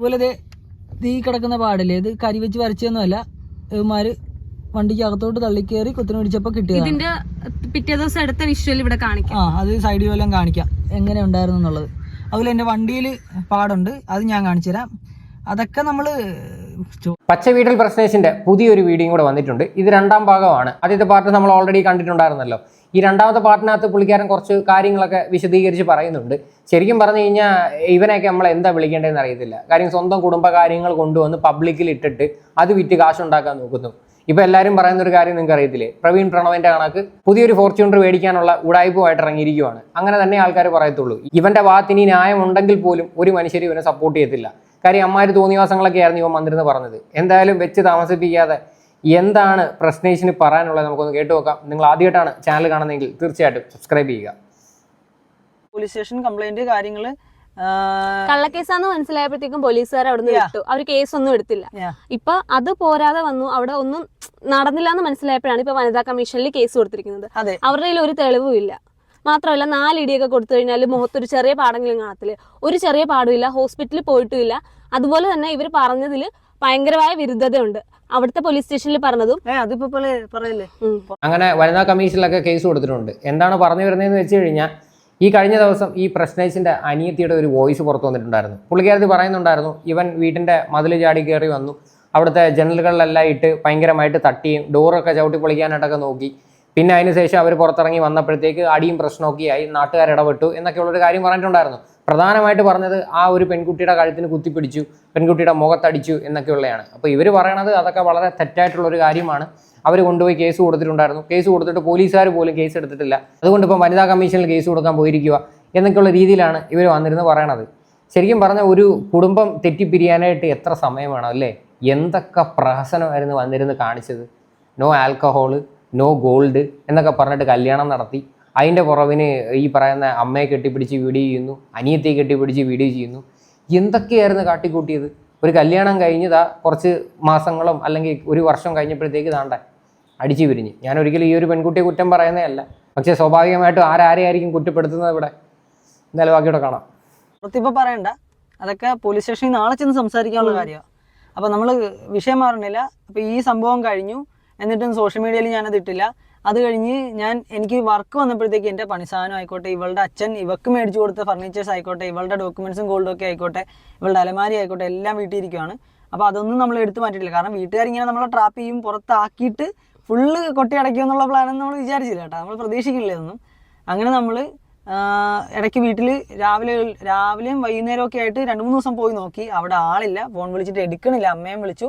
അതുപോലെ തീ കിടക്കുന്ന പാടില്ലേ? ഇത് കരി വെച്ച് വരച്ചതൊന്നുമല്ല. ഇവന്മാര് വണ്ടിക്ക് അകത്തോട്ട് തള്ളിക്കേറി കുത്തിനെ പിടിച്ചപ്പോ കിട്ടിയത് ഇതിന്റെ പിറ്റേ ദിവസം എടുത്ത വിഷ്വൽ ഇവിടെ കാണിക്കാം. ആ അത് സൈഡ് വല്ലതും കാണിക്കാം. എങ്ങനെ ഉണ്ടായിരുന്നു എന്നുള്ളത്. അതുപോലെ എന്റെ വണ്ടിയിൽ പാടുണ്ട്. അത് ഞാൻ കാണിച്ചു തരാം. അതൊക്കെ നമ്മൾ പച്ച വീട്ടിൽ പ്രശ്നേഷിന്റെ പുതിയൊരു വീഡിയോയും കൂടെ വന്നിട്ടുണ്ട്. ഇത് രണ്ടാം ഭാഗമാണ്. ആദ്യത്തെ പാർട്ട് നമ്മൾ ഓൾറെഡി കണ്ടിട്ടുണ്ടായിരുന്നല്ലോ. ഈ രണ്ടാമത്തെ പാട്ടിനകത്ത് പുള്ളിക്കാരൻ കുറച്ച് കാര്യങ്ങളൊക്കെ വിശദീകരിച്ച് പറയുന്നുണ്ട്. ശരിക്കും പറഞ്ഞു കഴിഞ്ഞാൽ ഇവനെയൊക്കെ നമ്മൾ എന്താ വിളിക്കേണ്ടതെന്ന് അറിയത്തില്ല. കാര്യം സ്വന്തം കുടുംബ കാര്യങ്ങൾ കൊണ്ടുവന്ന് പബ്ലിക്കിൽ ഇട്ടിട്ട് അത് വിറ്റ് കാശുണ്ടാക്കാൻ നോക്കുന്നു. ഇപ്പൊ എല്ലാവരും പറയുന്ന ഒരു കാര്യം നിങ്ങൾക്ക് അറിയത്തില്ലേ? പ്രവീൺ പ്രണവിന്റെ കണക്ക് പുതിയൊരു ഫോർച്യൂണർ മേടിക്കാനുള്ള ഉടായ്പുമായിട്ട് ഇറങ്ങിയിരിക്കുവാണ്. അങ്ങനെ തന്നെ ആൾക്കാർ പറയത്തുള്ളൂ. ഇവന്റെ ഭാഗത്തിന് ന്യായം ഉണ്ടെങ്കിൽ പോലും ഒരു മനുഷ്യരും ഇവനെ സപ്പോർട്ട് ചെയ്യത്തില്ല. കാര്യം അമ്മാര് തോന്നിവാസങ്ങളൊക്കെ ആയിരുന്നു ഇവൻ എന്ന് പറഞ്ഞത്. എന്തായാലും വെച്ച് താമസിപ്പിക്കാതെ എന്താണ് പ്രശ്നേഷിന് പറയാനുള്ളത് നമുക്കൊന്ന് കേട്ടു നോക്കാം. നിങ്ങൾ ആദ്യമായിട്ടാണ് ചാനൽ കാണുന്നതെങ്കിൽ തീർച്ചയായിട്ടും സബ്സ്ക്രൈബ് ചെയ്യുക. പോലീസ് സ്റ്റേഷൻ കംപ്ലൈന്റ് കാര്യങ്ങൾ കള്ളക്കേസാന്ന് മനസ്സിലായപ്പോഴത്തേക്കും പോലീസുകാർ അവിടുന്ന് നിന്ന് വിട്ടു. അവർ കേസൊന്നും എടുത്തില്ല. ഇപ്പൊ അത് പോരാതെ വന്നു. അവിടെ ഒന്നും നടന്നില്ല എന്ന് മനസ്സിലായപ്പോഴാണ് ഇപ്പൊ വനിതാ കമ്മീഷനിൽ കേസ് കൊടുത്തിരിക്കുന്നത്. അതെ. അവരുടെ കയ്യിൽ ഒരു തെളിവും ഇല്ല. മാത്രമല്ല നാലിടിയൊക്കെ കൊടുത്തു കഴിഞ്ഞാൽ മുഖത്തൊരു ചെറിയ പാടെങ്കിലും കാണത്തില്ല? ഒരു ചെറിയ പാടുമില്ല ഹോസ്പിറ്റലിൽ പോയിട്ടുമില്ല അതുപോലെ തന്നെ ഇവർ പറഞ്ഞതിൽ ഭയങ്കരമായ വിരുദ്ധതയുണ്ട്. അവിടുത്തെ പോലീസ് സ്റ്റേഷനിൽ പറഞ്ഞതും അങ്ങനെ വനിതാ കമ്മീഷനിലൊക്കെ കേസ് കൊടുത്തിട്ടുണ്ട്. എന്താണ് പറഞ്ഞു വരുന്നതെന്ന് വെച്ച് കഴിഞ്ഞാൽ ഈ കഴിഞ്ഞ ദിവസം ഈ പ്രശ്നേഷിന്റെ അനിയത്തിയുടെ ഒരു വോയിസ് പുറത്തു വന്നിട്ടുണ്ടായിരുന്നു. പുള്ളിക്കാരത്തി പറയുന്നുണ്ടായിരുന്നു ഇവൻ വീട്ടിന്റെ മതിൽ ചാടി കയറി വന്നു. അവിടുത്തെ ജനലുകളിലെല്ലാം ഇട്ട് ഭയങ്കരമായിട്ട് തട്ടിയും ഡോറൊക്കെ ചവിട്ടി പൊളിക്കാനായിട്ടൊക്കെ നോക്കി. പിന്നെ അതിനുശേഷം അവർ പുറത്തിറങ്ങി വന്നപ്പോഴത്തേക്ക് അടിയും പ്രശ്നമൊക്കെ ആയി നാട്ടുകാർ ഇടപെട്ടു എന്നൊക്കെയുള്ളൊരു കാര്യം പറഞ്ഞിട്ടുണ്ടായിരുന്നു. പ്രധാനമായിട്ട് പറഞ്ഞത് ആ ഒരു പെൺകുട്ടിയുടെ കഴുത്തിന് കുത്തിപ്പിടിച്ചു പെൺകുട്ടിയുടെ മുഖത്തടിച്ചു എന്നൊക്കെയുള്ളതാണ്. അപ്പോൾ ഇവർ പറയണത് അതൊക്കെ വളരെ തെറ്റായിട്ടുള്ള ഒരു കാര്യമാണ്. അവർ കൊണ്ടുപോയി കേസ് കൊടുത്തിട്ടുണ്ടായിരുന്നു. കേസ് കൊടുത്തിട്ട് പോലീസുകാർ പോലും കേസ് എടുത്തിട്ടില്ല. അതുകൊണ്ട് ഇപ്പം വനിതാ കമ്മീഷനിൽ കേസ് കൊടുക്കാൻ പോയിരിക്കുക എന്നൊക്കെയുള്ള രീതിയിലാണ് ഇവർ വന്നിരുന്ന് പറയണത്. ശരിക്കും പറഞ്ഞ ഒരു കുടുംബം തെറ്റിപ്പിരിയാനായിട്ട് എത്ര സമയം വേണം അല്ലേ? എന്തൊക്കെ പ്രഹസനമായിരുന്നു വന്നിരുന്ന് കാണിച്ചത്? നോ ആൽക്കഹോൾ നോ ഗോൾഡ് എന്നൊക്കെ പറഞ്ഞിട്ട് കല്യാണം നടത്തി. അതിന്റെ പുറവിന് ഈ പറയുന്ന അമ്മയെ കെട്ടിപ്പിടിച്ച് വീഡിയോ ചെയ്യുന്നു അനിയത്തെ കെട്ടിപ്പിടിച്ച് വീഡിയോ ചെയ്യുന്നു. എന്തൊക്കെയായിരുന്നു കാട്ടിക്കൂട്ടിയത്? ഒരു കല്യാണം കഴിഞ്ഞതാ കുറച്ച് മാസങ്ങളും അല്ലെങ്കിൽ ഒരു വർഷം കഴിഞ്ഞപ്പോഴത്തേക്ക് താണ്ട അടിച്ചു പിരിഞ്ഞ്. ഞാൻ ഒരിക്കലും ഈ ഒരു പെൺകുട്ടിയെ കുറ്റം പറയുന്നതല്ല പക്ഷേ സ്വാഭാവികമായിട്ടും ആരാരെയായിരിക്കും കുറ്റപ്പെടുത്തുന്നത് ഇവിടെ? എന്തായാലും ബാക്കിയോടെ കാണാം. ഇപ്പൊ പറയണ്ട. അതൊക്കെ പോലീസ് സ്റ്റേഷനിൽ നാളെ ചെന്ന് സംസാരിക്കാനുള്ള കാര്യമാണ് അപ്പൊ നമ്മൾ വിഷയം മാറണില്ല. അപ്പൊ ഈ സംഭവം കഴിഞ്ഞു. എന്നിട്ടും സോഷ്യൽ മീഡിയയിൽ ഞാനത് ഇട്ടില്ല. അത് കഴിഞ്ഞ് ഞാൻ എനിക്ക് വർക്ക് വന്നപ്പോഴത്തേക്ക് എന്റെ പണിസാധനം ആയിക്കോട്ടെ ഇവളുടെ അച്ഛൻ ഇവക്ക് മേടിച്ചു കൊടുത്ത ഫർണിച്ചേഴ്സ് ആയിക്കോട്ടെ ഇവളുടെ ഡോക്യുമെന്റ്സും ഗോൾഡും ഒക്കെ ആയിക്കോട്ടെ ഇവളുടെ അലമാരി ആയിക്കോട്ടെ എല്ലാം വീട്ടിയിരിക്കുകയാണ് അപ്പോൾ അതൊന്നും നമ്മൾ എടുത്തു മാറ്റിയിട്ടില്ല. കാരണം വീട്ടുകാരിങ്ങനെ നമ്മളെ ട്രാപ്പ് ചെയ്യും പുറത്താക്കിയിട്ട് ഫുള്ള് കൊട്ടി എന്നുള്ള പ്ലാനൊന്നും നമ്മൾ വിചാരിച്ചില്ല കേട്ടോ. നമ്മൾ പ്രതീക്ഷിക്കില്ല ഇതൊന്നും. അങ്ങനെ നമ്മൾ ഇടയ്ക്ക് വീട്ടിൽ രാവിലെ രാവിലെയും വൈകുന്നേരം ഒക്കെ ആയിട്ട് രണ്ട് മൂന്ന് ദിവസം പോയി നോക്കി. അവിടെ ആളില്ല. ഫോൺ വിളിച്ചിട്ട് എടുക്കണില്ല. അമ്മയും വിളിച്ചു.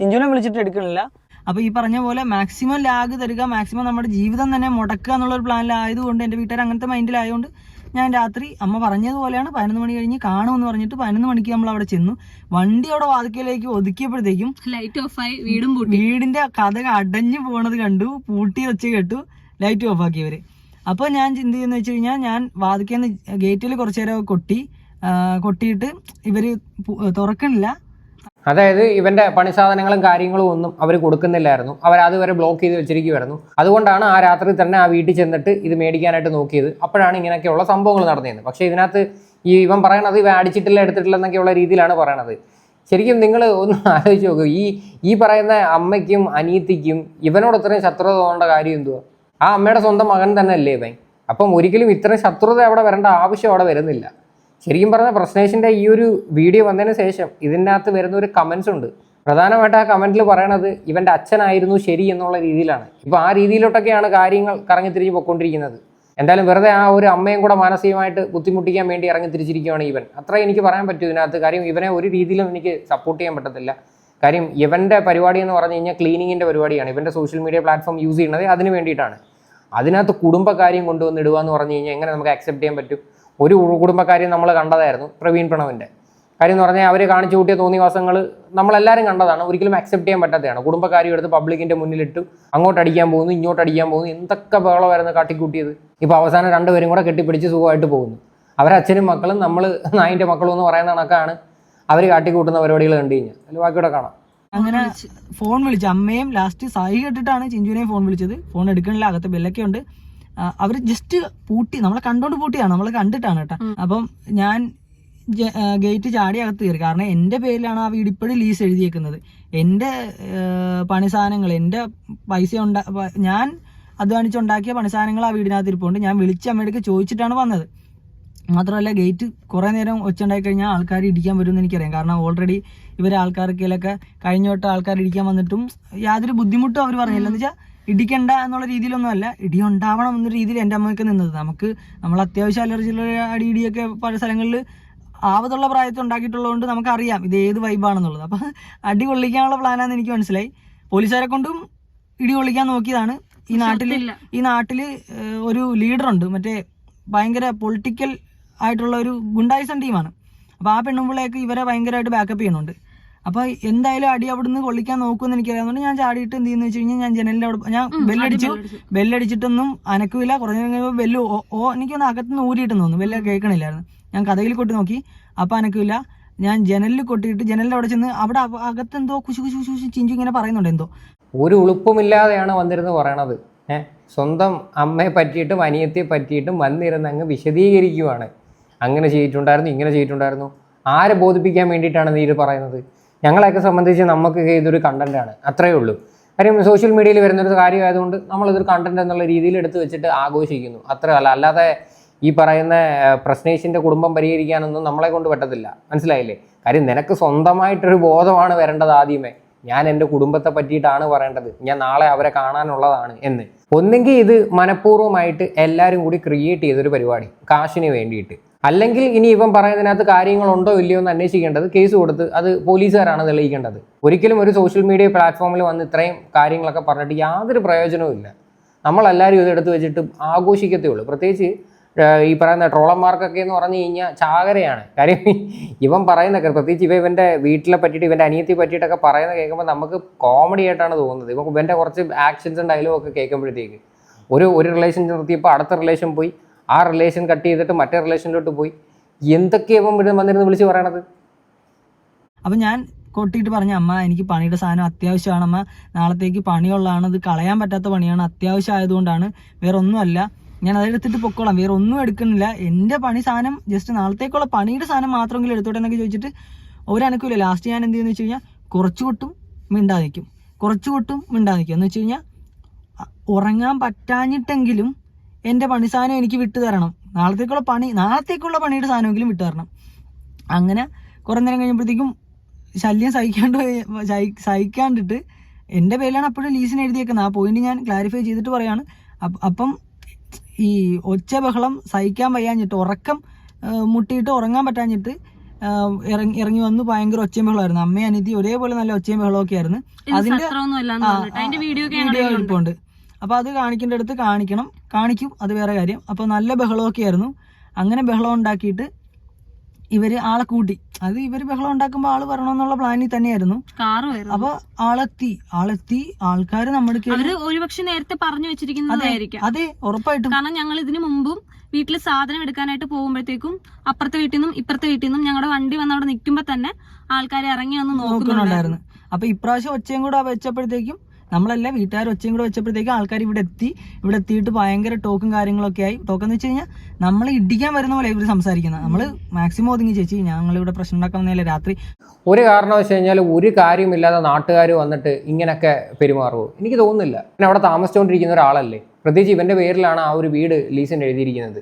ചിഞ്ചുനെ വിളിച്ചിട്ട് എടുക്കണില്ല. അപ്പോൾ ഈ പറഞ്ഞ പോലെ മാക്സിമം ലാഗ് തരിക മാക്സിമം നമ്മുടെ ജീവിതം തന്നെ മുടക്കുക എന്നുള്ളൊരു പ്ലാനിലായതുകൊണ്ട് എന്റെ വീട്ടുകാർ അങ്ങനത്തെ മൈൻഡിലായതുകൊണ്ട് ഞാൻ രാത്രി അമ്മ പറഞ്ഞതുപോലെയാണ് പതിനൊന്ന് മണി കഴിഞ്ഞ് കാണുമെന്ന് പറഞ്ഞിട്ട് പതിനൊന്ന് മണിക്ക് നമ്മൾ അവിടെ ചെന്നു. വണ്ടി അവിടെ വാതിക്കലേക്ക് ഒതുക്കിയപ്പോഴത്തേക്കും ലൈറ്റ് ഓഫ് ആയി വീടും വീടിന്റെ കഥ അടഞ്ഞു പോണത് കണ്ടു പൂട്ടി വെച്ച് കേട്ടു ലൈറ്റ് ഓഫ് ആക്കിയവര് അപ്പോൾ ഞാൻ ചിന്തി എന്ന് വെച്ച് കഴിഞ്ഞാൽ ഞാൻ വാതിക്കുന്ന ഗേറ്റിൽ കുറച്ചു നേരം കൊട്ടി കൊട്ടിയിട്ട് ഇവർ തുറക്കണില്ല. അതായത് ഇവന്റെ പണി സാധനങ്ങളും കാര്യങ്ങളും ഒന്നും അവർ കൊടുക്കുന്നില്ലായിരുന്നു. അവർ അതുവരെ ബ്ലോക്ക് ചെയ്ത് വെച്ചിരിക്കുമായിരുന്നു അതുകൊണ്ടാണ് ആ രാത്രി തന്നെ ആ വീട്ടിൽ ചെന്നിട്ട് ഇത് മേടിക്കാനായിട്ട് നോക്കിയത്. അപ്പോഴാണ് ഇങ്ങനെയൊക്കെയുള്ള സംഭവങ്ങൾ നടന്നിരുന്നത്. പക്ഷേ ഇതിനകത്ത് ഈ ഇവൻ പറയണത് ഇവ അടിച്ചിട്ടില്ല എടുത്തിട്ടില്ല എന്നൊക്കെയുള്ള രീതിയിലാണ് പറയണത്. ശരിക്കും നിങ്ങൾ ഒന്ന് ആലോചിച്ച് നോക്കൂ. ഈ ഈ പറയുന്ന അമ്മയ്ക്കും അനിയത്തിക്കും ഇവനോട് ഇത്രയും ശത്രുത തോന്നേണ്ട കാര്യം എന്തുവാ? ആ അമ്മയുടെ സ്വന്തം മകൻ തന്നെ അല്ലേ ഇവൻ? അപ്പം ഒരിക്കലും ഇത്രയും ശത്രുത അവിടെ വരേണ്ട ആവശ്യം അവിടെ വരുന്നില്ല. ശരിക്കും പറഞ്ഞ പ്രശ്നേഷിന്റെ ഈ ഒരു വീഡിയോ വന്നതിന് ശേഷം ഇതിന്റെ അകത്ത് വരുന്ന ഒരു കമൻസ് ഉണ്ട്. പ്രധാനമായിട്ട് ആ കമന്റിൽ പറയണത് ഇവന്റെ അച്ഛനായിരുന്നു ശരി എന്നുള്ള രീതിയിലാണ്. ഇപ്പോൾ ആ രീതിയിലോട്ടൊക്കെയാണ് കാര്യങ്ങൾ കറങ്ങിത്തിരിഞ്ഞ് പൊയ്ക്കൊണ്ടിരിക്കുന്നത്. എന്തായാലും വെറുതെ ആ ഒരു അമ്മയും കൂടെ മാനസികമായിട്ട് ബുദ്ധിമുട്ടിക്കാൻ വേണ്ടി ഇറങ്ങി തിരിച്ചിരിക്കുകയാണ് ഇവൻ. അത്ര എനിക്ക് പറയാൻ പറ്റൂ ഇതിനകത്ത്. കാര്യം ഇവനെ ഒരു രീതിയിലും എനിക്ക് സപ്പോർട്ട് ചെയ്യാൻ പറ്റത്തില്ല. കാര്യം ഇവന്റെ പരിപാടി എന്ന് പറഞ്ഞു കഴിഞ്ഞാൽ ക്ലീനിങ്ങിന്റെ പരിപാടിയാണ്. ഇവന്റെ സോഷ്യൽ മീഡിയ പ്ലാറ്റ്ഫോം യൂസ് ചെയ്യുന്നത് അതിന് വേണ്ടിയിട്ടാണ്. അതിനകത്ത് കുടുംബകാര്യം കൊണ്ടുവന്ന് ഇടുക എന്ന് പറഞ്ഞു കഴിഞ്ഞാൽ എങ്ങനെ നമുക്ക് അക്സെപ്റ്റ് ചെയ്യാൻ പറ്റും? ഒരു കുടുംബക്കാരെയും നമ്മൾ കണ്ടതായിരുന്നു പ്രവീൺ പ്രണവിന്റെ കാര്യം എന്ന് പറഞ്ഞാൽ അവർ കാണിച്ചു കൂട്ടിയ തോന്നിവാസങ്ങൾ നമ്മളെല്ലാവരും കണ്ടതാണ്. ഒരിക്കലും അക്സെപ്റ്റ് ചെയ്യാൻ പറ്റാത്തതാണ്. കുടുംബക്കാരും എടുത്ത് പബ്ലിക്കിന്റെ മുന്നിലിട്ട് അങ്ങോട്ട് അടിക്കാൻ പോകുന്നു ഇങ്ങോട്ട് അടിക്കാൻ പോകുന്നു എന്തൊക്കെ ബഹളമായിരുന്നു കാട്ടിക്കൂട്ടിയത്. ഇപ്പോൾ അവസാനം രണ്ടുപേരും കൂടെ കെട്ടിപ്പിടിച്ച് സുഖമായിട്ട് പോകുന്നു. അവരച്ഛനും മക്കളും നമ്മൾ നായിന്റെ മക്കളും എന്ന് പറയുന്ന കണക്കാണ് അവർ കാട്ടിക്കൂട്ടുന്ന പരിപാടികൾ കണ്ടു കഴിഞ്ഞാൽ അതിൽ ബാക്കിയോടെ കാണാം. അങ്ങനെ ഫോൺ വിളിച്ചു അമ്മയും ലാസ്റ്റ് സായി കേട്ടിട്ടാണ് ചിഞ്ചുവിനെയും ഫോൺ വിളിച്ചത്. ഫോൺ എടുക്കണില്ല അകത്ത് ബെല്ലൊക്കെ ഉണ്ട്. അവർ ജസ്റ്റ് പൂട്ടി നമ്മളെ കണ്ടോണ്ട് പൂട്ടിയാണ് നമ്മൾ കണ്ടിട്ടാണ് കേട്ടോ അപ്പം ഞാൻ ഗേറ്റ് ചാടി അകത്ത് കയറി. കാരണം എന്റെ പേരിലാണ് ആ വീട് ഇപ്പോഴും ലീസ് എഴുതിയേക്കുന്നത്. എന്റെ പണി സാധനങ്ങൾ എന്റെ പൈസ ഉണ്ടാ ഞാൻ അധ്വാനിച്ചുണ്ടാക്കിയ പണി സാധനങ്ങൾ ആ വീടിനകത്ത് ഇരിപ്പുണ്ട്. ഞാൻ വിളിച്ച അമ്മയുടെ ചോദിച്ചിട്ടാണ് വന്നത്. മാത്രമല്ല ഗേറ്റ് കുറേ നേരം ഒച്ചുണ്ടായി കഴിഞ്ഞാൽ ആൾക്കാർ ഇടിക്കാൻ വരുമെന്ന് എനിക്കറിയാം. കാരണം ഓൾറെഡി ഇവരെ ആൾക്കാർക്കിലൊക്കെ കഴിഞ്ഞ വട്ടം ആൾക്കാർ ഇടിക്കാൻ വന്നിട്ടും യാതൊരു ബുദ്ധിമുട്ടും അവർ പറഞ്ഞില്ല. എന്ന് വെച്ചാൽ ഇടിക്കണ്ട എന്നുള്ള രീതിയിലൊന്നും അല്ല ഇടി ഉണ്ടാവണം എന്ന രീതിയിൽ എന്റെ അമ്മയൊക്കെ നിന്നത്. നമുക്ക് നമ്മൾ അത്യാവശ്യം അലർജിയുള്ള അടി ഇടിയൊക്കെ പല സ്ഥലങ്ങളിൽ ആവതുള്ള പ്രായത്തിൽ ഉണ്ടാക്കിയിട്ടുള്ളതുകൊണ്ട് നമുക്കറിയാം ഇത് ഏത് വൈബാണെന്നുള്ളത് അപ്പം അടി കൊള്ളിക്കാനുള്ള പ്ലാനാന്ന് എനിക്ക് മനസ്സിലായി. പോലീസുകാരെ കൊണ്ടും ഇടി കൊള്ളിക്കാൻ നോക്കിയതാണ്. ഈ നാട്ടിൽ ഈ നാട്ടിൽ ഒരു ലീഡറുണ്ട് മറ്റേ ഭയങ്കര പൊളിറ്റിക്കൽ ആയിട്ടുള്ള ഒരു ഗുണ്ടായിസം ടീമാണ് അപ്പോൾ ആ പെണ്ണുമ്പിളയൊക്കെ ഇവരെ ഭയങ്കരമായിട്ട് ബാക്കപ്പ് ചെയ്യുന്നുണ്ട്. അപ്പോൾ എന്തായാലും അടി അവിടുന്ന് കൊള്ളിക്കാൻ നോക്കുമെന്ന് എനിക്കറിയാവുന്നതുകൊണ്ട് ഞാൻ ചാടിയിട്ട് എന്ത് ചെയ്യുന്ന വെച്ച് കഴിഞ്ഞാൽ ഞാൻ ജനലിന്റെ അവിടെ ഞാൻ ബെല്ലടിച്ചു ബെല്ലടിച്ചിട്ടൊന്നും അനക്കില്ല കുറഞ്ഞു കഴിഞ്ഞപ്പോൾ ബെല്ല് ഓ ഓ എനിക്കൊന്ന് അകത്തുനിന്ന് ഊരിയിട്ടെന്ന് തോന്നുന്നു. ബെല്ല് കേൾക്കണില്ലായിരുന്നു. ഞാൻ കഥയിൽ കൊട്ടി നോക്കി. അപ്പൊ അനക്കില്ല ഞാൻ ജനലിൽ കൊട്ടിയിട്ട് ജനലിന്റെ അവിടെ ചെന്ന് അവിടെ അകത്ത് എന്തോ കുശു കുശു കുശു കുശു ചിഞ്ചു ഇങ്ങനെ പറയുന്നുണ്ട് എന്തോ. ഒരു ഉളുപ്പുമില്ലാതെയാണ് വന്നിരുന്ന് പറയണത്. ഏഹ് സ്വന്തം അമ്മയെ പറ്റിയിട്ടും അനിയത്തെ പറ്റിയിട്ടും വന്നിരുന്ന് അങ്ങ് വിശദീകരിക്കുവാണ്. അങ്ങനെ ചെയ്തിട്ടുണ്ടായിരുന്നു ഇങ്ങനെ ചെയ്തിട്ടുണ്ടായിരുന്നു. ആരെ ബോധിപ്പിക്കാൻ വേണ്ടിയിട്ടാണ് നീ ഇത് പറയുന്നത്? ഞങ്ങളെയൊക്കെ സംബന്ധിച്ച് നമുക്ക് ഇതൊരു കണ്ടന്റാണ് അത്രയേ ഉള്ളൂ. കാര്യം സോഷ്യൽ മീഡിയയിൽ വരുന്നൊരു കാര്യമായതുകൊണ്ട് നമ്മളിതൊരു കണ്ടന്റ് എന്നുള്ള രീതിയിൽ എടുത്തു വെച്ചിട്ട് ആഘോഷിക്കുന്നു. അത്ര അല്ല. അല്ലാതെ ഈ പറയുന്ന പ്രശ്നേഷിന്റെ കുടുംബം പരിഹരിക്കാനൊന്നും നമ്മളെ കൊണ്ട് പറ്റത്തില്ല. മനസ്സിലായില്ലേ? കാര്യം നിനക്ക് സ്വന്തമായിട്ടൊരു ബോധമാണ് വരേണ്ടത് ആദ്യമേ. ഞാൻ എന്റെ കുടുംബത്തെ പറ്റിയിട്ടാണ് പറയേണ്ടത്. ഞാൻ നാളെ അവരെ കാണാനുള്ളതാണ് എന്ന്. ഒന്നെങ്കിൽ ഇത് മനഃപൂർവമായിട്ട് എല്ലാവരും കൂടി ക്രിയേറ്റ് ചെയ്തൊരു പരിപാടി. കാശിന് വേണ്ടിയിട്ട്. അല്ലെങ്കിൽ ഇനി ഇവൻ പറയുന്നതിനകത്ത് കാര്യങ്ങളുണ്ടോ ഇല്ലയോ എന്ന് അന്വേഷിക്കേണ്ടത് കേസ് കൊടുത്ത് അത് പോലീസുകാരാണ് തെളിയിക്കേണ്ടത്. ഒരിക്കലും ഒരു സോഷ്യൽ മീഡിയ പ്ലാറ്റ്ഫോമിൽ വന്ന് ഇത്രയും കാര്യങ്ങളൊക്കെ പറഞ്ഞിട്ട് യാതൊരു പ്രയോജനവും ഇല്ല. നമ്മളെല്ലാവരും ഇത് എടുത്തു വെച്ചിട്ട് ആഘോഷിക്കത്തേ ഉള്ളൂ. പ്രത്യേകിച്ച് ഈ പറയുന്ന ട്രോളന്മാർക്കൊക്കെ എന്ന് പറഞ്ഞു കഴിഞ്ഞാൽ ചാകരയാണ്. കാര്യം ഇവൻ പറയുന്നൊക്കെ പ്രത്യേകിച്ച് ഇവ ഇവന്റെ വീട്ടിലെ പറ്റിയിട്ട് ഇവന്റെ അനിയത്തെ പറ്റിയിട്ടൊക്കെ പറയുന്നത് കേൾക്കുമ്പോൾ നമുക്ക് കോമഡി ആയിട്ടാണ് തോന്നുന്നത്. ഇവൻ ഇവന്റെ കുറച്ച് ആക്ഷൻസും ഡയലോഗൊക്കെ കേൾക്കുമ്പോഴത്തേക്ക്. ഒരു ഒരു റിലേഷൻ നിർത്തിയപ്പോൾ അടുത്ത റിലേഷൻ പോയി. ആ റിലേഷൻ കട്ട് ചെയ്തിട്ട് മറ്റേ റിലേഷനിലോട്ട് പോയി. എന്തൊക്കെ ഇവൻ ഇവിടെ വന്നിരുന്ന് വിളിച്ച് പറയണത്? അപ്പൊ ഞാൻ കൊട്ടിയിട്ട് പറഞ്ഞു അമ്മ എനിക്ക് പണിയുടെ സാധനം അത്യാവശ്യമാണ് അമ്മ നാളത്തേക്ക് പണിയുള്ളതാണ്. അത് കളയാൻ പറ്റാത്ത പണിയാണ്. അത്യാവശ്യം ആയതുകൊണ്ടാണ് വേറെ ഒന്നുമല്ല ഞാൻ അതെടുത്തിട്ട് പൊക്കോളാം. വേറെ ഒന്നും എടുക്കുന്നില്ല. എന്റെ പണി സാധനം ജസ്റ്റ് നാളത്തേക്കുള്ള പണിയുടെ സാധനം മാത്രമെങ്കിലും എടുത്തോട്ടെ എന്നൊക്കെ ചോദിച്ചിട്ട് ഒരനക്കൂല. ലാസ്റ്റ് ഞാൻ എന്ത് ചെയ്യുന്നു വെച്ച് കഴിഞ്ഞാൽ കുറച്ച് കൊട്ടും മിണ്ടാതിക്കും കുറച്ച് കൊട്ടും മിണ്ടാതിക്കും എന്ന് വെച്ച് കഴിഞ്ഞാൽ ഉറങ്ങാൻ പറ്റാഞ്ഞിട്ടെങ്കിലും എന്റെ പണി സാധനം എനിക്ക് വിട്ടു തരണം. നാളത്തേക്കുള്ള പണി നാളത്തേക്കുള്ള പണിയുടെ സാധനമെങ്കിലും വിട്ടു തരണം. അങ്ങനെ കുറേ നേരം കഴിഞ്ഞപ്പോഴത്തേക്കും ശല്യം സഹിക്കാണ്ട് സഹിക്കാണ്ടിട്ട് എന്റെ പേരിലാണ് അപ്പോഴും ലീസിന് എഴുതിയേക്കുന്നത്. ആ പോയിന്റ് ഞാൻ ക്ലാരിഫൈ ചെയ്തിട്ട് പറയാണ്. അപ്പം ഈ ഒച്ച ബഹളം സഹിക്കാൻ വയ്യാഞ്ഞിട്ട് ഉറക്കം മുട്ടിയിട്ട് ഉറങ്ങാൻ പറ്റാഞ്ഞിട്ട് ഇറങ്ങി ഇറങ്ങി വന്ന് ഭയങ്കര ഒച്ചയും ബഹളമായിരുന്നു. അമ്മയും അനിയത്തി ഒരേപോലെ നല്ല ഒച്ചയും ബഹളമൊക്കെ ആയിരുന്നു. അതിന്റെ വീഡിയോ ഒക്കെ വീഡിയോ ഞങ്ങളുടെ കയ്യിലുണ്ട്. ഇരിപ്പുണ്ട് അപ്പൊ അത് കാണിക്കേണ്ട അടുത്ത് കാണിക്കണം. കാണിക്കും അത് വേറെ കാര്യം. അപ്പോൾ നല്ല ബഹളമൊക്കെ ആയിരുന്നു. അങ്ങനെ ബഹളം ഉണ്ടാക്കിയിട്ട് ഇവർ ആളെ കൂട്ടി. അത് ഇവർ ബഹളം ഉണ്ടാക്കുമ്പോൾ ആൾ വരണമെന്നുള്ള പ്ലാനിൽ തന്നെയായിരുന്നു. അപ്പൊ ആളെത്തി ആളെത്തി. ആൾക്കാർ നമ്മുടെ ഒരുപക്ഷെ നേരത്തെ പറഞ്ഞു വെച്ചിരിക്കുന്നതായിരിക്കും. അതെ ഉറപ്പായിട്ടും. കാരണം ഞങ്ങൾ ഇതിനു മുമ്പും വീട്ടിൽ സാധനം എടുക്കാനായിട്ട് പോകുമ്പോഴത്തേക്കും അപ്പുറത്തെ വീട്ടിൽ നിന്നും ഇപ്പുറത്തെ വീട്ടിൽ നിന്നും ഞങ്ങളുടെ വണ്ടി വന്ന് അവിടെ നിൽക്കുമ്പോൾ തന്നെ ആൾക്കാർ ഇറങ്ങി വന്ന് നോക്കുന്നുണ്ടായിരുന്നു. അപ്പൊ ഇപ്രാവശ്യം ഒച്ചയും കൂടെ വെച്ചപ്പോഴത്തേക്കും നമ്മളല്ല വീട്ടുകാർ ഒച്ചയും കൂടെ വെച്ചപ്പോഴത്തേക്കും ആൾക്കാർ ഇവിടെ എത്തി. ഇവിടെ എത്തിയിട്ട് ഭയങ്കര ടോക്കും കാര്യങ്ങളൊക്കെ ആയി. ടോക്ക് എന്ന് വെച്ച് കഴിഞ്ഞാൽ നമ്മൾ ഇടിക്കാൻ വരുന്ന പോലെ ഇവർ സംസാരിക്കുന്നത് നമ്മൾ മാക്സിമം ഒതുങ്ങി ചേച്ചി ഞങ്ങൾ ഇവിടെ പ്രശ്നം ഉണ്ടാക്കാൻ വന്നതല്ലേ രാത്രി. ഒരു കാരണം വെച്ച് കഴിഞ്ഞാൽ ഒരു കാര്യമില്ലാതെ നാട്ടുകാർ വന്നിട്ട് ഇങ്ങനെയൊക്കെ പെരുമാറുമോ എനിക്ക് തോന്നുന്നില്ല. പിന്നെ അവിടെ താമസിച്ചുകൊണ്ടിരിക്കുന്ന ഒരാളല്ലേ? പ്രത്യേകിച്ച് ഇവന്റെ പേരിലാണ് ആ ഒരു വീട് ലീസിന് എഴുതിയിരിക്കുന്നത്.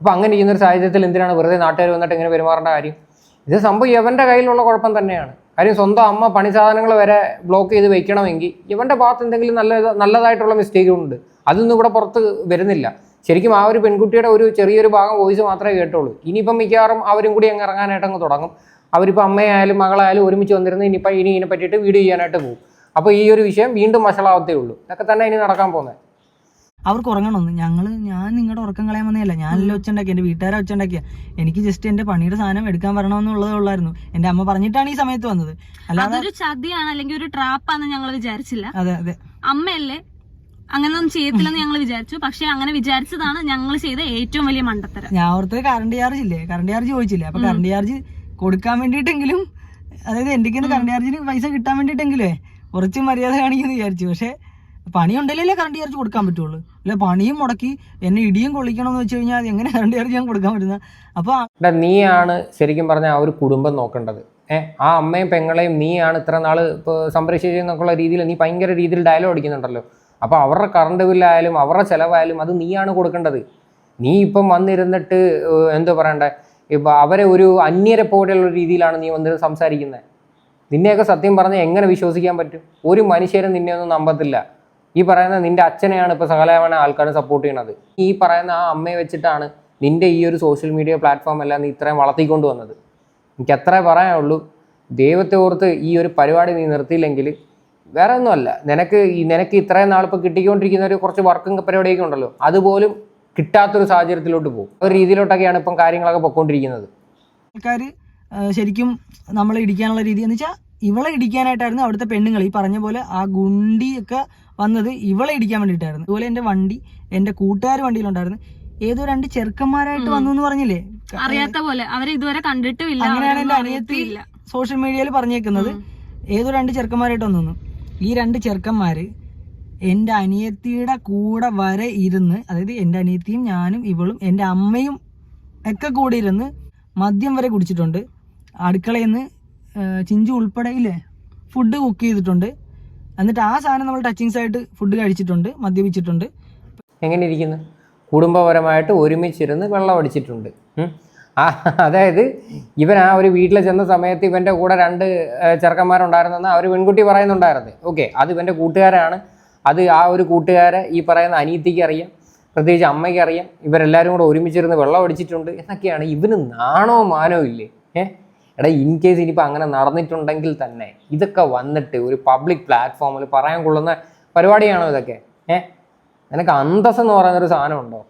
അപ്പോൾ അങ്ങനെ ഇരിക്കുന്ന ഒരു സാഹചര്യത്തിൽ എന്തിനാണ് വെറുതെ നാട്ടുകാർ വന്നിട്ട് ഇങ്ങനെ പെരുമാറേണ്ട കാര്യം? ഇത് സംഭവം യവന്റെ കയ്യിലുള്ള കുഴപ്പം തന്നെയാണ്. കാര്യം സ്വന്തം അമ്മ പണി സാധനങ്ങൾ വരെ ബ്ലോക്ക് ചെയ്ത് വെക്കണമെങ്കിൽ ഇവന്റെ ഭാഗത്ത് എന്തെങ്കിലും നല്ല നല്ലതായിട്ടുള്ള മിസ്റ്റേക്ക് ഉണ്ട്. അതൊന്നും ഇവിടെ പുറത്ത് വരുന്നില്ല. ശരിക്കും ആ ഒരു പെൺകുട്ടിയുടെ ഒരു ചെറിയൊരു ഭാഗം വോയിസ് മാത്രമേ കേട്ടുള്ളൂ. ഇനിയിപ്പം മിക്കവാറും അവരും കൂടി അങ്ങ് ഇറങ്ങാനായിട്ട് അങ്ങ് തുടങ്ങും. അവരിപ്പോൾ അമ്മയായാലും മകളായാലും ഒരുമിച്ച് വന്നിരുന്ന് ഇനിയിപ്പോൾ ഇനി ഇതിനെ പറ്റിയിട്ട് വീഡിയോ ചെയ്യാനായിട്ട് പോകും. അപ്പോൾ ഈ ഒരു വിഷയം വീണ്ടും വഷളാവത്തേ ഉള്ളൂ. ഇതൊക്കെ തന്നെ ഇനി നടക്കാൻ പോകുന്നത്. അവർക്ക് ഉറങ്ങണമെന്ന്. ഞങ്ങൾ ഞാൻ നിങ്ങളുടെ ഉറക്കം കളയാൻ വന്നതല്ല. ഞാനല്ല ഒച്ച ഉണ്ടാക്കി എന്റെ വീട്ടുകാരെ ഒച്ചുണ്ടാക്കിയ എനിക്ക് ജസ്റ്റ് എന്റെ പണിയുടെ സാധനം എടുക്കാൻ വരണമെന്നുള്ളതേ ഉള്ളായിരുന്നു. എന്റെ അമ്മ പറഞ്ഞിട്ടാണ് ഈ സമയത്ത് വന്നത്. അല്ലാതെ അതൊരു ചതിയാണ് അല്ലെങ്കിൽ ഒരു ട്രാപ്പാന്ന് ഞങ്ങൾ വിചാരിച്ചില്ല. അതെ അതെ. അമ്മയല്ലേ? അങ്ങനൊന്നും ചെയ്യത്തില്ലെന്ന് ഞങ്ങൾ വിചാരിച്ചു. പക്ഷെ അങ്ങനെ വിചാരിച്ചതാണ് ഞങ്ങൾ ചെയ്ത ഏറ്റവും വലിയ മണ്ടത്തരം. ഞാൻ ഓർത്തത് കറണ്ട് ചാർജ് ഇല്ലേ? കറണ്ട് ചാർജ് ചോദിച്ചില്ലേ? അപ്പൊ കറണ്ട് ചാർജ് കൊടുക്കാൻ വേണ്ടിട്ടെങ്കിലും അതായത് എന്റെ കറണ്ട് ചാർജിന് പൈസ കിട്ടാൻ വേണ്ടിയിട്ടെങ്കിലേ കുറച്ച് മര്യാദ കാണിക്കുന്നു വിചാരിച്ചു. പക്ഷെ പണി ഉണ്ടെങ്കിലേ കറണ്ട് ചാർജ് കൊടുക്കാൻ പറ്റുള്ളൂ. അല്ല പണിയും മുടക്കി എന്നെ ഇടിയും കൊള്ളിക്കണം എന്ന് വെച്ച് കഴിഞ്ഞാൽ എങ്ങനെ കറണ്ട് ചാർജ് ഞാൻ കൊടുക്കാൻ പറ്റുന്ന? അപ്പോൾ നീയാണ് ശരിക്കും പറഞ്ഞാൽ ആ ഒരു കുടുംബം നോക്കേണ്ടത്. ഏഹ് ആ അമ്മയും പെങ്ങളെയും നീയാണ് ഇത്ര നാൾ ഇപ്പോൾ സംരക്ഷിച്ചെന്നൊക്കെയുള്ള രീതിയിൽ നീ ഭയങ്കര രീതിയിൽ ഡയലോഗ് അടിക്കുന്നുണ്ടല്ലോ. അപ്പോൾ അവരുടെ കറണ്ട് ബില്ലായാലും അവരുടെ ചിലവായാലും അത് നീയാണ് കൊടുക്കേണ്ടത്. നീ ഇപ്പം വന്നിരുന്നിട്ട് എന്തോ പറയണ്ടേ? ഇപ്പം അവരെ ഒരു അന്യരെ പോലെയുള്ള രീതിയിലാണ് നീ വന്നിരുന്ന് സംസാരിക്കുന്നത് നിന്നെയൊക്കെ സത്യം പറഞ്ഞാൽ എങ്ങനെ വിശ്വസിക്കാൻ പറ്റും? ഒരു മനുഷ്യരും നിന്നെ ഒന്നും നമ്പത്തില്ല. ഈ പറയുന്ന നിന്റെ അച്ഛനെയാണ് ഇപ്പോൾ സകലമായ ആൾക്കാർ സപ്പോർട്ട് ചെയ്യണത്. ഈ പറയുന്ന ആ അമ്മയെ വെച്ചിട്ടാണ് നിന്റെ ഈ ഒരു സോഷ്യൽ മീഡിയ പ്ലാറ്റ്ഫോം എല്ലാം നീ ഇത്രയും വളർത്തിക്കൊണ്ട് വന്നത്. എനിക്ക് അത്രേ പറയാനുള്ളൂ. ദൈവത്തെ ഓർത്ത് ഈ ഒരു പരിപാടി നീ നിർത്തിയില്ലെങ്കിൽ വേറെ ഒന്നുമല്ല. നിനക്ക് ഈ നിനക്ക് ഇത്രയും നാളിപ്പോൾ കിട്ടിക്കൊണ്ടിരിക്കുന്ന ഒരു കുറച്ച് വർക്കും പരിപാടിയൊക്കെ ഉണ്ടല്ലോ. അതുപോലും കിട്ടാത്തൊരു സാഹചര്യത്തിലോട്ട് പോകും. ഒരു രീതിയിലോട്ടൊക്കെയാണ് ഇപ്പം കാര്യങ്ങളൊക്കെ പൊക്കോണ്ടിരിക്കുന്നത് ആൾക്കാർ ശരിക്കും നമ്മളെ ഇടിക്കാനുള്ള രീതി എന്ന് വെച്ചാൽ ഇവളെ ഇടിക്കാനായിട്ടായിരുന്നു അവിടുത്തെ പെണ്ണുങ്ങൾ. ഈ പറഞ്ഞ പോലെ ആ ഗുണ്ടിയൊക്കെ വന്നത് ഇവളെ ഇടിക്കാൻ വേണ്ടിയിട്ടായിരുന്നു. അതുപോലെ എന്റെ വണ്ടി എന്റെ കൂട്ടുകാർ വണ്ടിയിലുണ്ടായിരുന്നു. ഏതോ രണ്ട് ചെറുക്കന്മാരായിട്ട് വന്നു എന്ന് പറഞ്ഞില്ലേ? അറിയാത്ത പോലെ. അവരെ ഇതുവരെ കണ്ടിട്ടില്ല അങ്ങനെയാണ് അനിയത്തി സോഷ്യൽ മീഡിയയിൽ പറഞ്ഞേക്കുന്നത് ഏതോ രണ്ട് ചെറുക്കന്മാരായിട്ട് വന്നു ഈ രണ്ട് ചെറുക്കന്മാര് എന്റെ അനിയത്തിയുടെ കൂടെ വരെ ഇരുന്ന് അതായത് എന്റെ അനിയത്തിയും ഞാനും ഇവളും എന്റെ അമ്മയും ഒക്കെ കൂടി ഇരുന്ന് മദ്യം വരെ കുടിച്ചിട്ടുണ്ട്. അടുക്കളയിൽ നിന്ന് ചിഞ്ചു ഉൾപ്പെടെ ഇല്ലേ? ഫുഡ് കുക്ക് ചെയ്തിട്ടുണ്ട്. എന്നിട്ട് ആ സാധനം നമ്മൾ ടച്ചിങ്സ് ആയിട്ട് ഫുഡ് കഴിച്ചിട്ടുണ്ട് മദ്യപിച്ചിട്ടുണ്ട്. എങ്ങനെ ഇരിക്കുന്നു കുടുംബപരമായിട്ട് ഒരുമിച്ചിരുന്ന് വെള്ളം അടിച്ചിട്ടുണ്ട്. ആ അതായത് ഇവൻ ആ ഒരു വീട്ടിൽ ചെന്ന സമയത്ത് ഇവന്റെ കൂടെ രണ്ട് ചെറുക്കന്മാരുണ്ടായിരുന്നെന്ന് ആ ഒരു പെൺകുട്ടി പറയുന്നുണ്ടായിരുന്നു. ഓക്കെ അത് ഇവന്റെ കൂട്ടുകാരാണ്. അത് ആ ഒരു കൂട്ടുകാരെ ഈ പറയുന്ന അനീതിക്ക് അറിയാം പ്രത്യേകിച്ച് അമ്മയ്ക്ക് അറിയാം. ഇവരെല്ലാവരും കൂടെ ഒരുമിച്ചിരുന്ന് വെള്ളം അടിച്ചിട്ടുണ്ട് എന്നൊക്കെയാണ് ഇവന് നാണോ മാനോ ഇല്ലേ? ഏഹ് എടാ ഇൻ കേസ് ഇനിയിപ്പോൾ അങ്ങനെ നടന്നിട്ടുണ്ടെങ്കിൽ തന്നെ ഇതൊക്കെ വന്നിട്ട് ഒരു പബ്ലിക് പ്ലാറ്റ്ഫോമിൽ പറയാൻ കൊള്ളുന്ന പരിപാടിയാണോ ഇതൊക്കെ? ഏഹ് നിനക്ക് അന്തസ് എന്ന് പറയുന്നൊരു സാധനം ഉണ്ടോ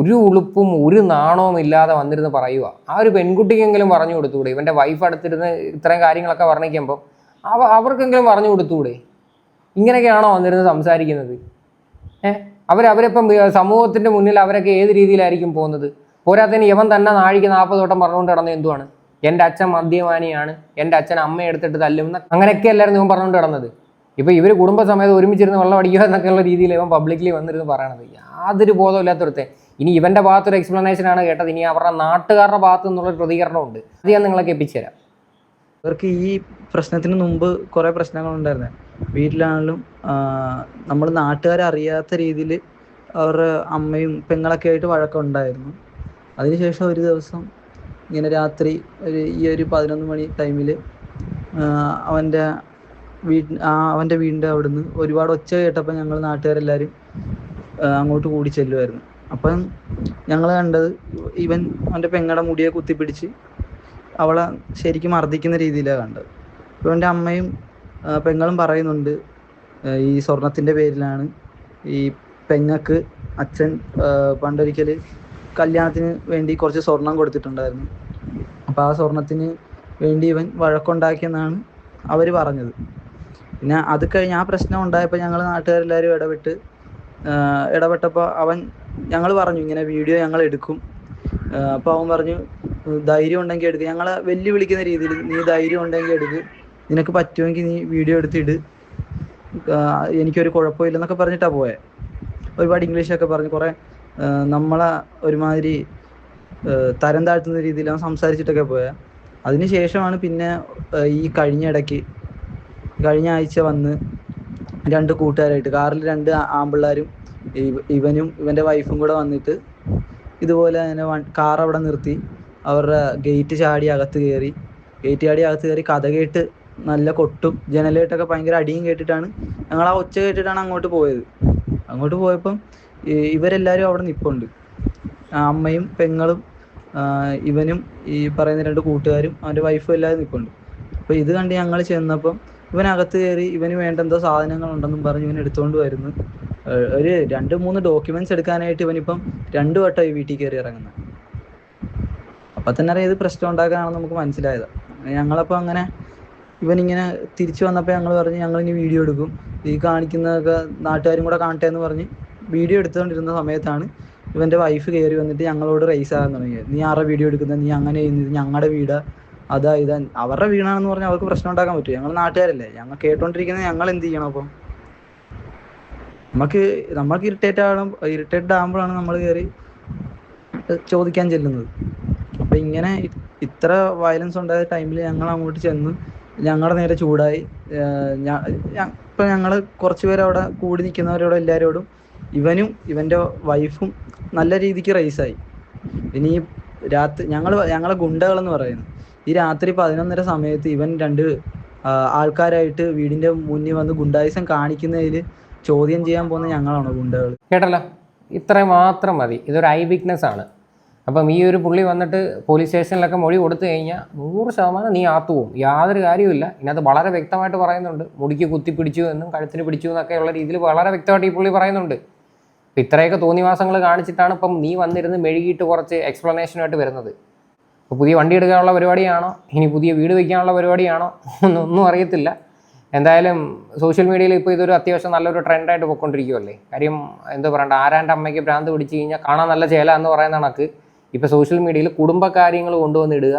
ഒരു ഉളുപ്പും ഒരു നാണവും ഇല്ലാതെ വന്നിരുന്ന് പറയുക ആ ഒരു പെൺകുട്ടിക്കെങ്കിലും പറഞ്ഞു കൊടുത്തുകൂടെ? ഇവന്റെ വൈഫ് അടുത്തിരുന്ന് ഇത്രയും കാര്യങ്ങളൊക്കെ വർണിക്കുമ്പോൾ അവ അവർക്കെങ്കിലും പറഞ്ഞു കൊടുത്തുകൂടെ? ഇങ്ങനെയൊക്കെയാണോ വന്നിരുന്ന് സംസാരിക്കുന്നത്? ഏഹ് അവരവരിപ്പം സമൂഹത്തിന്റെ മുന്നിൽ അവരൊക്കെ ഏത് രീതിയിലായിരിക്കും പോകുന്നത്? പോരാത്തതിന് ഇവൻ തന്നെ നാഴിക്ക് നാൽപ്പത് വട്ടം പറഞ്ഞുകൊണ്ട് കിടന്നത് എന്തുവാണ്? എന്റെ അച്ഛൻ മദ്യപാനിയാണ് എന്റെ അച്ഛൻ അമ്മ എടുത്തിട്ട് തല്ലും അങ്ങനെയൊക്കെ എല്ലാവരും ഇവൻ പറഞ്ഞുകൊണ്ട് കിടന്നത് ഇപ്പോൾ ഇവർ കുടുംബസമേതം ഒരുമിച്ചിരുന്ന് വെള്ളം അടിക്കുക എന്നൊക്കെയുള്ള രീതിയിൽ ഇവൻ പബ്ലിക്കലി വന്നിരുന്ന് പറയണത്. യാതൊരു ബോധമില്ലാത്തൊരുത്തെ ഇനി ഇവന്റെ ഭാഗത്തൊരു എക്സ്പ്ലനേഷൻ ആണ് കേട്ടത്. ഇനി അവരുടെ നാട്ടുകാരുടെ ഭാഗത്ത് നിന്നുള്ള ഒരു പ്രതികരണമുണ്ട് അത് ഞാൻ നിങ്ങളെ കേൾപ്പിച്ചുതരാം ഇവർക്ക് ഈ പ്രശ്നത്തിന് മുമ്പ് കുറേ പ്രശ്നങ്ങളുണ്ടായിരുന്നു വീട്ടിലാണെങ്കിലും നമ്മൾ നാട്ടുകാരെ അറിയാത്ത രീതിയിൽ അവരുടെ അമ്മയും പെങ്ങളൊക്കെ ആയിട്ട് വഴക്കമുണ്ടായിരുന്നു അതിനുശേഷം ഒരു ദിവസം ഇങ്ങനെ രാത്രി ഒരു ഈ ഒരു പതിനൊന്ന് മണി ടൈമിൽ അവന്റെ വീട് ആ അവന്റെ വീടിന്റെ അവിടുന്ന് ഒരുപാട് ഒച്ച കേട്ടപ്പോൾ ഞങ്ങൾ നാട്ടുകാരെല്ലാവരും അങ്ങോട്ട് കൂടി ചെല്ലുമായിരുന്നു അപ്പം ഞങ്ങൾ കണ്ടത് ഇവൻ അവന്റെ പെങ്ങളുടെ മുടിയെ കുത്തിപ്പിടിച്ച് അവളെ ശരിക്കും മർദ്ദിക്കുന്ന രീതിയിലാണ് കണ്ടത്. എന്റെ അമ്മയും പെങ്ങളും പറയുന്നുണ്ട് ഈ സ്വർണത്തിന്റെ പേരിലാണ് ഈ പെങ്ങക്ക് അച്ഛൻ പണ്ടൊരിക്കൽ കല്യാണത്തിന് വേണ്ടി കുറച്ച് സ്വർണം കൊടുത്തിട്ടുണ്ടായിരുന്നു. അപ്പോൾ ആ സ്വർണത്തിന് വേണ്ടി ഇവൻ വഴക്കുണ്ടാക്കിയെന്നാണ് അവർ പറഞ്ഞത്. പിന്നെ അത് കഴിഞ്ഞ് ആ പ്രശ്നം ഉണ്ടായപ്പോൾ ഞങ്ങൾ നാട്ടുകാരെല്ലാവരും ഇടപെട്ട് ഇടപെട്ടപ്പോൾ അവൻ ഞങ്ങൾ പറഞ്ഞു ഇങ്ങനെ വീഡിയോ ഞങ്ങൾ എടുക്കും. അപ്പോൾ അവൻ പറഞ്ഞു ധൈര്യം ഉണ്ടെങ്കിൽ എടുക്കുക ഞങ്ങളെ വെല്ലുവിളിക്കുന്ന രീതിയിൽ നീ ധൈര്യം ഉണ്ടെങ്കിൽ എടുക്ക്. നിനക്ക് പറ്റുമെങ്കിൽ നീ വീഡിയോ എടുത്തിട് എനിക്കൊരു കുഴപ്പമില്ലെന്നൊക്കെ പറഞ്ഞിട്ടാണ് പോയത് ഒരുപാട് ഇംഗ്ലീഷൊക്കെ പറഞ്ഞ്. കുറേ നമ്മളെ ഒരുമാതിരി തരം താഴ്ത്തുന്ന രീതിയിൽ അവൻ സംസാരിച്ചിട്ടൊക്കെ പോയത് അതിന് ശേഷമാണ് പിന്നെ ഈ കഴിഞ്ഞ ഇടയ്ക്ക് കഴിഞ്ഞ ആഴ്ച വന്ന് രണ്ട് കൂട്ടുകാരായിട്ട് കാറിൽ രണ്ട് ആമ്പിള്ളാരും ഇവനും ഇവന്റെ വൈഫും കൂടെ വന്നിട്ട് ഇതുപോലെ തന്നെ കാർ അവിടെ നിർത്തി അവരുടെ ഗേറ്റ് ചാടി അകത്ത് കയറി ഗേറ്റ് ചാടി അകത്ത് കയറി കഥ കേട്ട് നല്ല കൊട്ടും ജനലേട്ടൊക്കെ ഭയങ്കര അടിയും കേട്ടിട്ടാണ് ഞങ്ങൾ ആ ഒച്ച കേട്ടിട്ടാണ് അങ്ങോട്ട് പോയത്. അങ്ങോട്ട് പോയപ്പം ഇവരെല്ലാവരും അവിടെ നിൽപ്പുണ്ട് അമ്മയും പെങ്ങളും ഇവനും ഈ പറയുന്ന രണ്ട് കൂട്ടുകാരും അവന്റെ വൈഫും എല്ലാവരും നിൽപ്പുണ്ട് അപ്പോൾ ഇത് കണ്ട് ഞങ്ങൾ ചെന്നപ്പം ഇവൻ അകത്ത് കയറി ഇവന് വേണ്ട എന്തോ സാധനങ്ങൾ ഉണ്ടെന്നും പറഞ്ഞ് ഇവൻ എടുത്തുകൊണ്ട് വരുന്നു. ഒരു രണ്ട് മൂന്ന് ഡോക്യുമെന്റ്സ് എടുക്കാനായിട്ട് ഇവനിപ്പം രണ്ടു വട്ടം ഈ വീട്ടിൽ കയറി ഇറങ്ങുന്നത് അപ്പം തന്നെ അറിയാം ഇത് പ്രശ്നം ഉണ്ടാക്കാനാണെന്ന് നമുക്ക് മനസ്സിലായത്. ഞങ്ങളപ്പോൾ അങ്ങനെ ഇവനിങ്ങനെ തിരിച്ചു വന്നപ്പോൾ ഞങ്ങൾ പറഞ്ഞു ഞങ്ങൾ ഇനി വീഡിയോ എടുക്കും. ഈ കാണിക്കുന്നതൊക്കെ നാട്ടുകാരും കൂടെ കാണട്ടെ എന്ന് പറഞ്ഞ് വീഡിയോ എടുത്തുകൊണ്ടിരുന്ന സമയത്താണ് ഇവന്റെ വൈഫ് കയറി വന്നിട്ട് ഞങ്ങളോട് റേസ് ആകാൻ തുടങ്ങിയത്. നീ ആരുടെ വീഡിയോ എടുക്കുന്നത് നീ അങ്ങനെ ചെയ്യുന്നത് ഞങ്ങളുടെ വീടാ. അതാ ഇതാ. അവരുടെ വീടാണെന്ന് പറഞ്ഞാൽ അവർക്ക് പ്രശ്നം ഉണ്ടാക്കാൻ പറ്റും. ഞങ്ങൾ നാട്ടുകാരല്ലേ. ഞങ്ങൾ കേട്ടോണ്ടിരിക്കുന്നത് ഞങ്ങൾ എന്ത് ചെയ്യണം അപ്പം? നമുക്ക് നമ്മൾക്ക് ഇറിറ്റേറ്റ് ആകണം ഇറിറ്റേറ്റഡ് ആകുമ്പോഴാണ് നമ്മൾ കയറി ചോദിക്കാൻ ചെല്ലുന്നത്. അപ്പൊ ഇങ്ങനെ ഇത്ര വയലൻസ് ഉണ്ടായ ടൈമിൽ ഞങ്ങൾ അങ്ങോട്ട് ചെന്ന് ഞങ്ങളുടെ നേരെ ചൂടായി. ഇപ്പൊ ഞങ്ങൾ കുറച്ച് പേര് അവിടെ കൂടി നിൽക്കുന്നവരോടും എല്ലാവരോടും ഇവനും ഇവന്റെ വൈഫും നല്ല രീതിക്ക് റേസായി ഇനി രാത്രി ഞങ്ങൾ ഞങ്ങളെ ഗുണ്ടകളെന്ന് പറയുന്നു. ഈ രാത്രി പതിനൊന്നര സമയത്ത് ഇവൻ രണ്ട് ആൾക്കാരായിട്ട് വീടിന്റെ മുന്നിൽ വന്ന് ഗുണ്ടായുസം കാണിക്കുന്നതിൽ ചോദ്യം ചെയ്യാൻ പോകുന്ന ഞങ്ങളാണോ ഗുണ്ടകൾ കേട്ടല്ലോ ഇത്ര മാത്രം മതി. ഇതൊരു ഐ വീക്ക്നെസ് ആണ്. അപ്പം ഈ ഒരു പുള്ളി വന്നിട്ട് പോലീസ് സ്റ്റേഷനിലൊക്കെ മൊഴി കൊടുത്തു കഴിഞ്ഞാൽ നൂറ് ശതമാനം നീ ആത്തു പോകും. യാതൊരു കാര്യമില്ല ഇതിനകത്ത് വളരെ വ്യക്തമായിട്ട് പറയുന്നുണ്ട്. മുടിക്ക് കുത്തി പിടിച്ചു എന്നും കഴുത്തിന് പിടിച്ചു എന്നൊക്കെയുള്ള രീതിയിൽ വളരെ വ്യക്തമായിട്ട് ഈ പുള്ളി പറയുന്നുണ്ട്. അപ്പം ഇത്രയൊക്കെ തോന്നിവാസങ്ങൾ കാണിച്ചിട്ടാണ് ഇപ്പം നീ വന്നിരുന്ന് മെഴുകിയിട്ട് കുറച്ച് എക്സ്പ്ലനേഷനുമായിട്ട് വരുന്നത്. അപ്പോൾ പുതിയ വണ്ടി എടുക്കാനുള്ള പരിപാടിയാണോ? ഇനി പുതിയ വീട് വയ്ക്കാനുള്ള പരിപാടിയാണോ? ഒന്നും അറിയത്തില്ല. എന്തായാലും സോഷ്യൽ മീഡിയയിൽ ഇപ്പോൾ ഇതൊരു അത്യാവശ്യം നല്ലൊരു ട്രെൻഡായിട്ട് പോയിക്കൊണ്ടിരിക്കുമല്ലേ കാര്യം എന്താ പറയണ്ട ആരാന്റെ അമ്മയ്ക്ക് ഭ്രാന്ത് പിടിച്ചു കഴിഞ്ഞാൽ കാണാൻ നല്ല ചേല എന്ന് പറയുന്ന കണക്ക് ഇപ്പോൾ സോഷ്യൽ മീഡിയയിൽ കുടുംബകാര്യങ്ങൾ കൊണ്ടുവന്നിടുക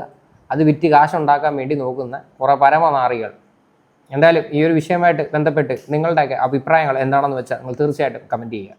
അത് വിറ്റ് കാശുണ്ടാക്കാൻ വേണ്ടി നോക്കുന്ന കുറേ പരമനാറികൾ. എന്തായാലും ഈ ഒരു വിഷയമായിട്ട് ബന്ധപ്പെട്ട് നിങ്ങളുടെയൊക്കെ അഭിപ്രായങ്ങൾ എന്താണെന്ന് വെച്ചാൽ നിങ്ങൾ തീർച്ചയായിട്ടും കമന്റ് ചെയ്യുക.